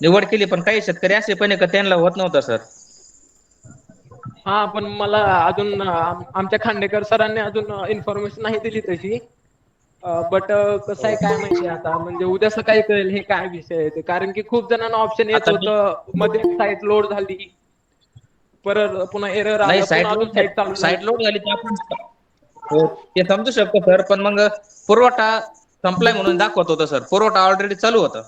निवड केली पण काही शेतकरी असे पण आहे का त्यांना होत नव्हतं सर? हा पण मला अजून आमच्या खांडेकर सरांनी अजून इन्फॉर्मेशन नाही दिली तशी. बट कसं आहे काय माहितीय आता म्हणजे उद्या सकाळी कळेल हे काय विषय आहे कारण की खूप जणांना ऑप्शन येत आता मी- होतं. मध्ये साईट लोड झाली. परत पुन्हा एरर नाही आलं साईट पुन्हा अजून लोड साईट लोड झाली तर आपण हो ते समजू शकतो सर पण मग पुरवठा संपलाय म्हणून दाखवत होतं सर. पुरवठा ऑलरेडी चालू होता.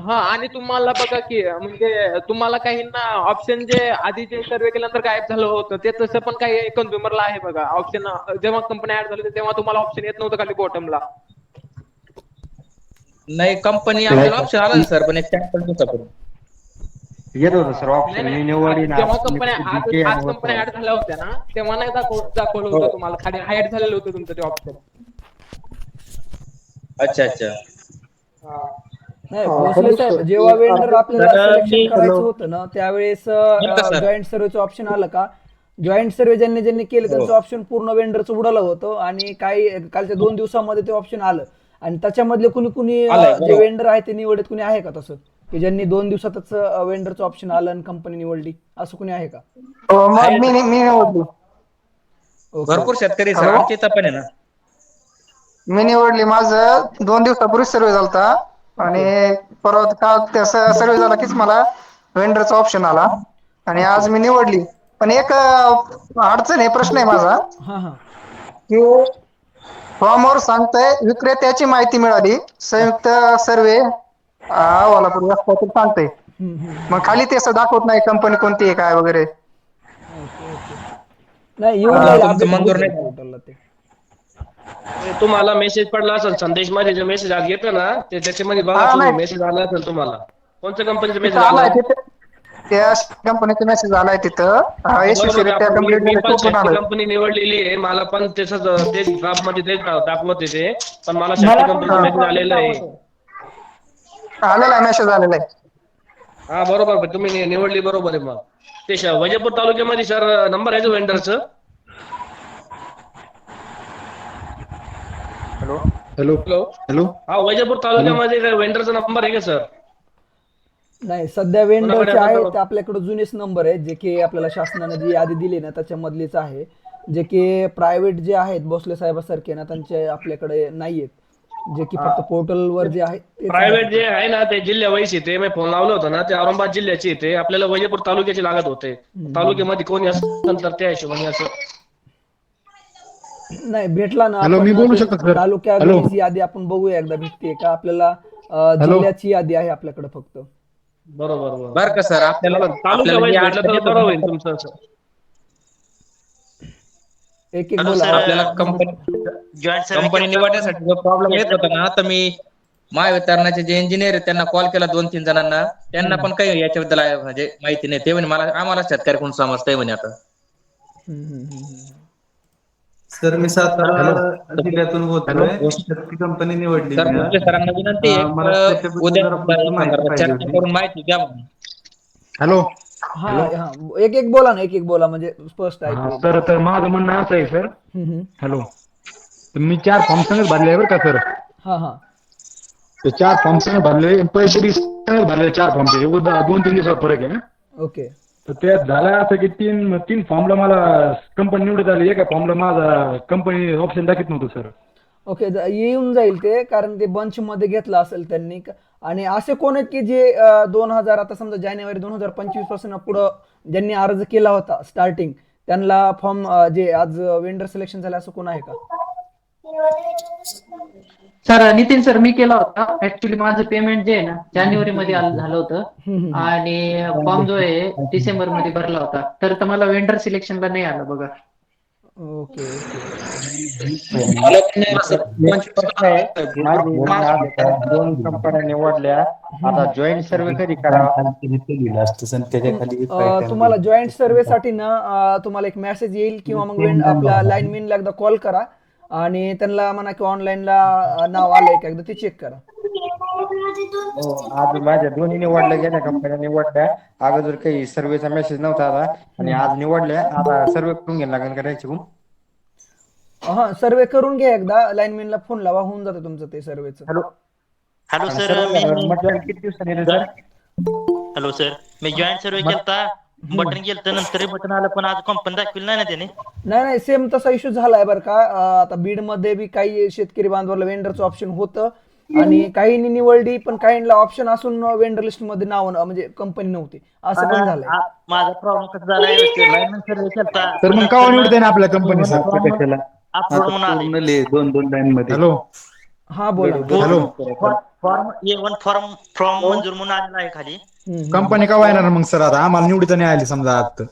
हा आणि तुम्हाला बघा की म्हणजे तुम्हाला काहींना ऑप्शन जे आधी जे सर्वे केल्यानंतर गायब झालं होतं ते तसं पण काही कन्झ्युमरला आहे बघा. ऑप्शन जेव्हा कंपनी ऍड झाली होती, तेव्हा तुम्हाला ऑप्शन येत नव्हतं खाली बॉटमला नाही कंपनी आपल्याला ऑप्शन आला ना सर पण एक पाच दिवसापूर्वी येत होतं सर ऑप्शन मी निवडी ना जेव्हा कंपन्या आज आज कंपन्या ऍड झाल्या होत्या ना तेव्हा नाही दाखव दाखवलं होतं तुम्हाला. खाली हाईड झालेलं होतं तुमचं ते ऑप्शन अच्छा अच्छा. नाही भोसले साहेब जेव्हा वेंडर आपल्याला सिलेक्शन करायचं होतं ना त्यावेळेस? जॉईंट सर्वेचं ऑप्शन आलं का? जॉईंट सर्वे ज्यांनी ज्यांनी केलं हो. त्यांचं ऑप्शन पूर्ण वेंडरचं उडालं होतं आणि काही कालच्या दोन दिवसामध्ये ते ऑप्शन आलं. आणि त्याच्यामधले कुणी कुणी जे. वेंडर आहे ते निवडत कुणी आहे का तसं? की ज्यांनी दोन दिवसातच वेंडरचं ऑप्शन आलं आणि कंपनी निवडली? असं कुणी आहे का. भरपूर शेतकरी? आमच्या पण आहे ना. मी निवडली. माझं दोन दिवसापूर्वी सर्वे झालता. आणि परत का त्या सर्वे झाला कीच मला वेंडरचा ऑप्शन आला. आणि आज मी निवडली. पण एक अडचण आहे प्रश्न आहे माझा. हा हा. की फॉर्मवर सांगतंय विक्रेत्याची माहिती मिळाली. संयुक्त सर्वे अहवालापूर्वी सांगतंय. मग खाली ते असं दाखवत नाही कंपनी कोणती आहे काय वगैरे. नाही येऊन जाईल मंजूर नाही. जाईल portal ला ते तुम्हाला मेसेज पडला असेल संदेशमध्ये जे मेसेज आज येतो ना ते त्याच्यामध्ये बघा हा, तुम्ही नाही. मेसेज आला असेल तुम्हाला. कोणत्या कंपनीचा मेसेज तिथं आला? तिथं. त्या कंपनीचा मेसेज आलाय तिथं. यशस्वी मी पण शेती कंपनी निवडलेली आहे. मला पण त्याच तेच ड्राफ्टमध्ये तेच दाखवत ते. पण मला शेती कंपनीचा मेसेज आलेला आहे. आलेला मेसेज आलेला आहे. हा बरोबर. तुम्ही नि- निवडली बरोबर आहे मग. ते श- वैजापूर तालुक्यामध्ये सर नंबर आहे वेंडरचं हॅलो. हॅलो. हॅलो. हा वैजापूर तालुक्यामध्ये वेंडरचा नंबर आहे का सर? नाही सध्या वेंडरचे आहे ते आपल्याकडे जुनेच नंबर आहेत जे की आपल्याला शासनाने जी यादी दिली ना त्याच्यामधलीच आहे. जे की प्रायव्हेट जे आहेत भोसले साहेबासारखे ना त्यांचे आपल्याकडे नाहीयेत जे की फक्त पोर्टल वर जे आहे तेच प्रायव्हेट. जे आहे ना ते जिल्ह्या वैस येते. मी फोन लावलं होतं ना ते औरंगाबाद जिल्ह्याचे येते. आपल्याला वैजापूर तालुक्याचे लागत होते. तालुक्यामध्ये कोणी असेल तर त्या हिशोबाने असं नाही भेटला ना हॅलो, मी बोलू ते शकतो, सर? हॅलो? वेळेस यादी आपण बघूया एकदा भेटते का? आपल्याला अं, जिल्ह्याची यादी आहे आपल्याकडे फक्त. बरोबर बरोबर. बरं का सर? आपल्याला तालुका आपल्याला वाईज जे भेटलं तर अडचण बरं होईल येतं, तुमचं असं एक एक हॅलो, बोला. सर. आपल्याला कंपनी जॉईंट कंपनी निवडण्यासाठी जो प्रॉब्लेम येत होता ना तर मी महावितरणाचे जे इंजिनियर आहेत त्यांना कॉल केला दोन तीन जणांना. त्यांना पण काही याच्याबद्दल आहे म्हणजे माहिती नाही. ते म्हणे मला आम्हाला शेतकरी कोण समजतंय म्हणे आता. हम्म, हम्म, हम्म, हम्म. सर मी सातारा जिल्ह्यातून बोलतोय. शक्ती कंपनी निवडली सर मी सरांना विनंती आहे अं, मला तर त्याच्याबद्दल उद्या जरा पुढची माहिती संदर्भात पाहिजे चर्चा होती. करून माहिती द्या म्हणून. हॅलो. हा हा एक एक बोला ना एक एक बोला म्हणजे स्पष्ट हा, ऐकू सर तर माझं म्हणणं असं आहे सर. हम्म, हम्म. हॅलो. तर मी चार फॉर्म संगत भरले बरं का सर? हा हा. ते चार फॉर्म संगत भरले पैसे बी भरले चार फॉर्मचे दोन तीन दिवसात फरक आहे ना? ओके. तर त्यात झालं असं की तीन तीन फॉर्मला मला कंपनी निवडत आली. एका फॉर्मला माझा कंपनी ऑप्शन दाखवत नव्हतं सर ओके ज- येऊन जाईल ते कारण ते बंच मध्ये घेतलं असेल त्यांनी. क- आणि असे कोण आहेत की जे दोन हजार आता समजा जानेवारी दोन हजार पंचवीसपासून पुढं ज्यांनी अर्ज केला होता स्टार्टिंग त्यांना फॉर्म जे आज वेंडर सिलेक्शन झालं असं कोण आहे का? सर नितीन सर मी केला होता. ऍक्च्युली माझं पेमेंट जे आहे ना जानेवारी मध्ये आलं- झालं होतं. आणि फॉर्म जो आहे डिसेंबरमध्ये भरला होता. तर तो मला वेंडर सिलेक्शनला नाही आलं बघा. ओके दोन कंपन्या निवडल्या. आता जॉईंट सर्वे कधी करावा तुम्हाला जॉईंट सर्वे साठी ना तुम्हाला एक मेसेज येईल किंवा मग आपल्या लाईनमॅनला एकदा कॉल करा. आणि त्यांना म्हणा की ऑनलाईनला नाव आलंय का एकदा ते चेक करा. हो, आज माझ्या दोन्ही निवडल्या गेल्या कंपन्या निवडल्या. अगोदर काही सर्वेचा मेसेज नव्हता आला आणि आज निवडल्या आता सर्वे करून घ्यायला लागेल का त्याच्याकडून हा सर्वे करून घ्या एकदा. लाईनमॅनला फोन लावा होऊन जातं तुमचं ते सर्वेचं हॅलो. हॅलो सर मी किती दिवसांनी सर हॅलो सर मी जॉईंट सर्वे केलता. बटन केलं नंतर बटन आलं पण आज कंपनी दाखविलं नाही ना त्याने? नाही नाही सेम तसा इश्यू झालाय बरं का. अं, आता बीडमध्ये बी काही शेतकरी बांधवाला वेंडरचं ऑप्शन होतं. आणि काहींनी निवडली पण काहींना ऑप्शन असून वेंडर लिस्टमध्ये नाव न- म्हणजे कंपनी नव्हती. असं पण झालंय. आ- माझा प्रॉब्लेम कसा झालाय केलता तर मग कवा निवडते ना आपल्या कंपनी सर कशाला? अपलोड म्हणून आले पूर्ण लिह दोन दोन लाईन मध्ये. हॅलो हा बोला hello form A one form form मंजूर म्हणून आलेला आहे खाली. हम्म. कंपनी कवा येणार मग सर आता? आम्हाला निवडीत नाही आली समजा आता.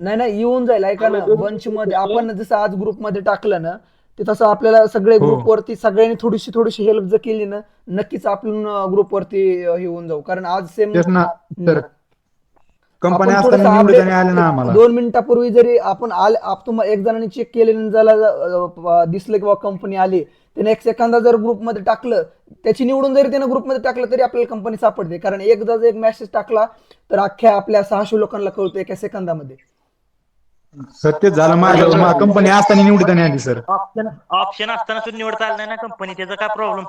नाही नाही येऊन जाईल. ऐका ना बंच मध्ये आपण जसं आज ग्रुपमध्ये टाकलं ना ते तसं आपल्याला सगळे हो. ग्रुप वरती सगळ्यांनी थोडीशी थोडीशी हेल्प जर केली ना नक्कीच आपण ग्रुप वरती अं, हे होऊन जाऊ. कारण आज सेम तेच ना सर कंपनी आपण असताना थोडंसं निवडीत update- नाही आले ना आम्हाला. दोन मिनिटापूर्वी जरी आपण आले आप तुम्हाला एक जणांनी चेक केले आणि ज्याला अं, दिसलं की बाबा कंपनी आली त्याने एक सेकंदा जर ग्रुपमध्ये टाकलं त्याची निवडून जरी त्याने ग्रुपमध्ये टाकलं तरी आपल्याला कंपनी सापडते. कारण एकदा जर एक मेसेज टाकला तर अख्ख्या आपल्या सहाशे लोकांना कळतो एका सेकंदामध्ये सत्यच झालं माझं. कंपनी असताना निवडीत नाही आली सर ऑप्शन ऑप्शन असताना सुद्धा निवडता आलं नाही ना कंपनी त्याचा काय प्रॉब्लेम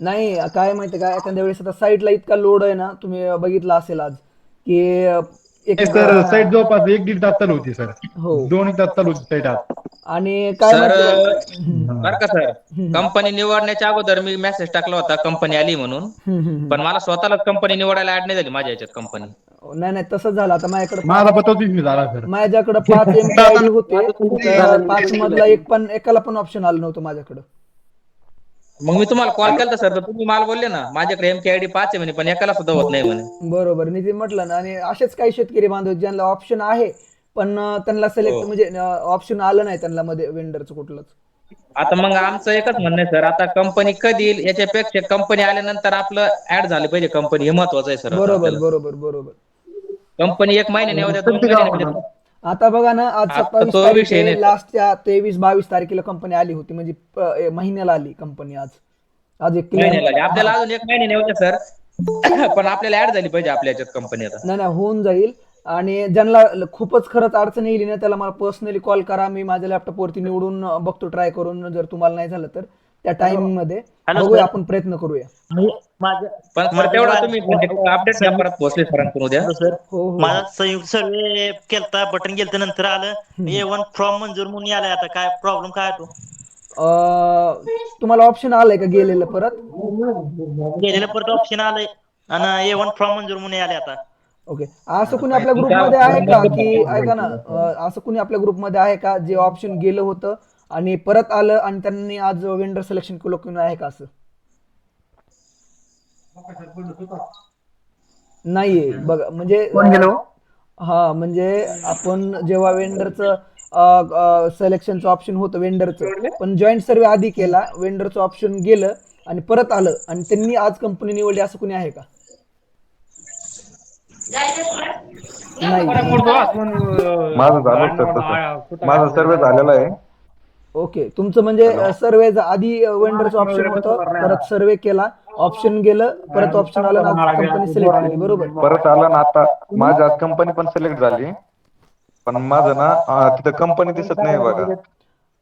नाही काय माहिती का एखाद्या वेळेस आता साईटला इतका लोड आहे ना तुम्ही बघितला असेल आज. की एक सर साईट जवळपास एक दीड तास चालू होती सर. हो. दोन एक तास चालू होती साईट आज. आणि काय सर माहिती हम्म, बर का सर. कंपनी निवडण्याच्या अगोदर मी मेसेज टाकला होता कंपनी आली म्हणून. हम्म, हम्म, पण मला स्वतःलाच कंपनी निवडायला ऍड नाही झाली माझ्या याच्यात कंपनी हम्म. नाही नाही तसंच झालं. आता माझ्याकडे माझा पत्ता मी झाला सर. माझ्याकडे पाच एम पी आय डी होते. तर पाच मधला एक पण एकाला पण ऑप्शन आलं नव्हतं माझ्याकडे. मग मी तुम्हाला कॉल केला सर तर तुम्ही मला बोलले ना माझ्याकडे एम आय डी पाच आहे म्हणे पण एकाला सुद्धा होत नाही म्हणे. बरोबर. मी ते म्हटलं ना आणि असेच काही शेतकरी बांधव ज्यांना ऑप्शन आहे पण अं, त्यांना सिलेक्ट हो. म्हणजे ऑप्शन आलं नाही त्यांना मध्ये वेंडरचं कुठलंच. आता मग आमचं एकच म्हणणं आहे सर आता कंपनी कधी येईल याच्यापेक्षा कंपनी आल्यानंतर आपलं ऍड झालं पाहिजे कंपनी हे महत्वाचं आहे सर बरोबर बरोबर बरोबर. कंपनी एक महिन्याने येऊ द्या दोन महिन्याने येऊ द्या. आता बघा ना आज आता सत्तावीस तो विषय. लास्टच्या तेवीस बावीस तारखेला कंपनी आली होती. म्हणजे प- ए, महिन्याला आली कंपनी आज. आज एक. आपल्याला अजून एक द्या सर पण आपल्याला ऍड झाली पाहिजे आपल्या याच्यात कंपनी आता. नाही नाही होऊन जाईल. आणि ज्यांना ल- खूपच खरंच अडचण येईल ना त्याला मला पर्सनली कॉल करा. मी माझ्या लॅपटॉप वरती निवडून अं, बघतो ट्राय करून. जर तुम्हाला नाही झालं तर त्या टाइमिंगमध्ये Hello, बघूया sir. आपण प्रयत्न करूया. माझं म्हणजे अपडेट द्या परत भोसले सरांकडून उद्या. सर हो हो. माझा संयुक्त सर्वे केलता बटन गेलता नंतर आलं. ए वन फॉर्म मंजूर म्हणून आलाय आता. काय प्रॉब्लेम काय आहे तो तुम्हाला ऑप्शन आलंय का गेलेलं परत? गेलेलं परत ऑप्शन आलंय. आणि ए वन फॉर्म मंजूर म्हणून आले आता. ओके. असं कुणी आपल्या ग्रुपमध्ये आहे का की ऐका ना असं कुणी आपल्या ग्रुपमध्ये आहे का? जे ऑप्शन गेलं होतं आणि परत आलं आणि त्यांनी आज वेंडर सिलेक्शन केलं कोणी आहे का असं? नाहीये. बघा म्हणजे कोण गेलो? हा म्हणजे आपण जेव्हा वेंडरचं सिलेक्शनचं ऑप्शन होतं वेंडरचं पण जॉईंट सर्वे आधी केला वेंडरचं ऑप्शन गेलं आणि परत आलं आणि त्यांनी आज कंपनी निवडली असं कुणी आहे का? नाही. माझं झालं सर तसं माझा सर्वे झालेला आहे. ओके तुमचं म्हणजे सर्वे आधी वेंडरचं ऑप्शन होतं परत सर्वे केला ऑप्शन गेलं परत ऑप्शन आलं कंपनी सिलेक्ट केली बरोबर. परत आला ना आता माझी आज कंपनी पण सिलेक्ट झाली. पण माझं ना अं, तिथं कंपनी दिसत नाही बघा.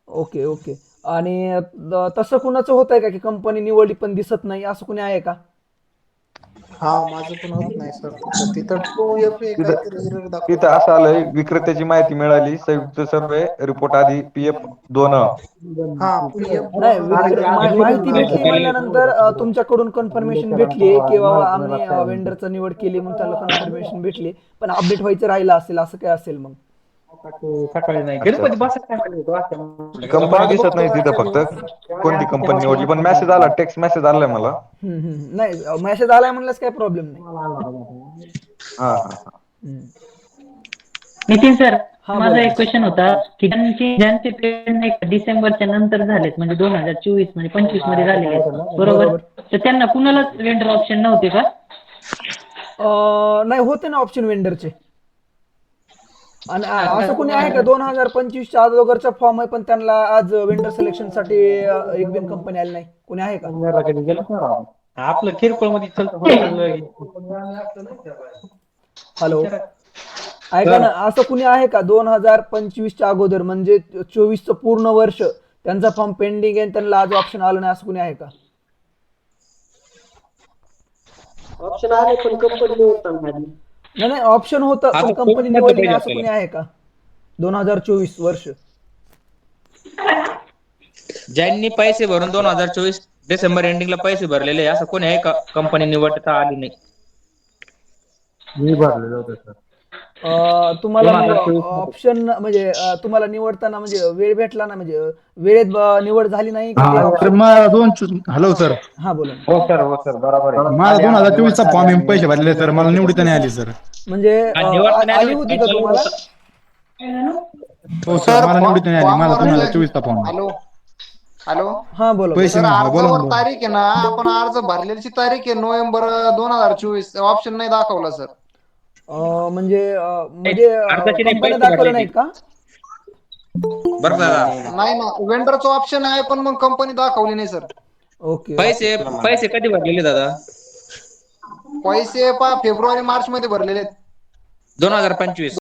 Okay okay. आणि अं, तसं कुणाचं होत आहे का की कंपनी निवडली पण दिसत नाही असं कुणी आहे का? हा माझं पण होत नाही सर तिथं टू एफ ए काहीतरी error दाखवतं. तिथं असं आलंय विक्रेत्याची माहिती मिळाली. संयुक्त सर्वे रिपोर्ट आधी पीएफ दोन. हा PF नाही विक्रे- मा- माहिती भेटली म्हणल्यानंतर अं, तुमच्याकडून कन्फर्मेशन भेटली की बाबा आम्ही वेंडरचं निवड केली म्हणून त्याला कन्फर्मेशन भेटली. पण अपडेट व्हायचं राहिलं असेल असं काय असेल मग? सकाळी नाही. गणपती बसत काय कंपनी दिसत नाही तिथं फक्त. कोणती कंपनी निवडली? पण मेसेज आला टेक्स्ट मेसेज आलाय मला. नाही मेसेज आलाय म्हणल्यास काय प्रॉब्लेम नाही. नितीन सर हा, माझा. एक क्वेश्चन होता. की ज्यांची ज्यांचे पेमेंट डिसेंबरच्या नंतर झालेत म्हणजे दोन हजार चोवीस म्हणजे पंचवीसमध्ये झालेले आहेत, बरोबर. तर त्यांना कुणालाच वेंडर ऑप्शन नव्हते का? नाही होते ना ऑप्शन वेंडरचे आणि आ- असं कुणी आहे का? दोन हजार पंचवीसच्या अगोदरचा फॉर्म आहे पण त्यांना आज वेंडर सिलेक्शनसाठी अं, एक बिन कंपनी आली नाही. कुणी आहे का? आपलं किरकोळमध्ये हॅलो. ऐका ना असं कुणी आहे का? दोन हजार पंचवीसच्या अगोदर म्हणजे चोवीसचं पूर्ण वर्ष त्यांचा फॉर्म पेंडिंग आहे आणि त्यांना आज ऑप्शन आलं नाही असं कुणी आहे का? ऑप्शन आले पण कंपनी नाही नाही ऑप्शन होतं आता पण कोण कंपनी निवडली नाही पाहिजे असं कोणी? आहे का? दोन हजार चोवीस वर्ष. ज्यांनी पैसे भरून दोन हजार चोवीस डिसेंबर एंडिंगला पैसे भरलेले असं कोणी आहे का? कंपनी निवडता आली नाही. मी भरलेलं होतं सर अं, तुम्हाला. ऑप्शन म्हणजे अं, तुम्हाला निवडताना म्हणजे वेळ भेटला ना म्हणजे वेळेत निवड झाली नाही का? ते हा option- तर मला दोन हॅलो सर हा बोला हो सर हो सर बरोबर आहे. मला दोन हजार चोवीस चा फॉर्म आहे पैसे भरलेले सर मला निवडीत नाही आली सर म्हणजे आणि अं, निवडता नाही आली आली, होती का चालू तुम्हाला? हो सर मला निवडीत नाही आली. माझा दोन हजार चोवीस चा फॉर्म हॅलो हॅलो हा बोला पैसे सर हा, बोला ना, अर्जावर बोला. तारीख आहे ना. आपण अर्ज भरलेली तारीख आहे नोव्हेंबर दोन हजार चोवीस. ऑप्शन नाही दाखवला सर म्हणजे अं, म्हणजे नाही, कंपन्या पैसे दाखवल्या भरलेली. नाहीत का? बरं दादा नाही ना वेंडरचं ऑप्शन आहे पण मग कंपनी दाखवली नाही सर ओके पैसे पैसे कधी भरलेले दादा? पैसे पा फेब्रुवारी मार्च मध्ये भरलेले आहेत. दोन हजार पंचवीस.